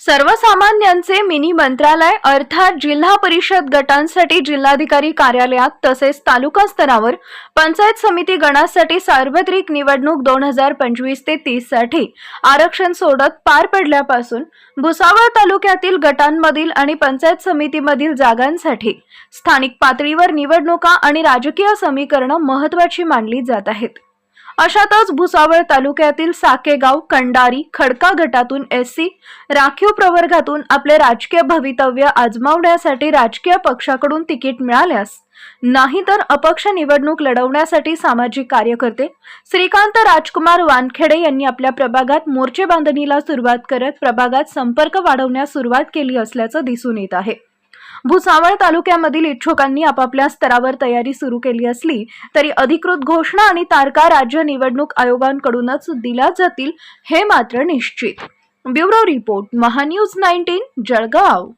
सर्वसामान्यांचे मिनी मंत्रालय अर्थात जिल्हा परिषद गटांसाठी जिल्हाधिकारी कार्यालयात तसेच तालुका स्तरावर पंचायत समिती गणासाठी सार्वत्रिक निवडणूक दोन हजार पंचवीस ते तीससाठी आरक्षण सोडत पार पडल्यापासून भुसावळ तालुक्यातील गटांमधील आणि पंचायत समितीमधील जागांसाठी स्थानिक पातळीवर निवडणुका आणि राजकीय समीकरणं महत्वाची मानली जात आहेत. अशातच भुसावळ तालुक्यातील साकेगाव कंडारी खडका गटातून एस सी राखीव प्रवर्गातून आपले राजकीय भवितव्य आजमावण्यासाठी राजकीय पक्षाकडून तिकीट मिळाल्यास नाहीतर अपक्ष निवडणूक लढवण्यासाठी सामाजिक कार्यकर्ते श्रीकांत राजकुमार वानखेडे यांनी आपल्या प्रभागात मोर्चे बांधणीला सुरुवात करत प्रभागात संपर्क वाढवण्यास सुरुवात केली असल्याचं दिसून येत आहे. भुसावळ तालुक्यामधील इच्छुकांनी आपापल्या स्तरावर तयारी सुरू केली असली तरी अधिकृत घोषणा आणि तारखा राज्य निवडणूक आयोगांकडूनच दिल्या जातील हे मात्र निश्चित. Bureau report Mahanews nineteen Jalgaon.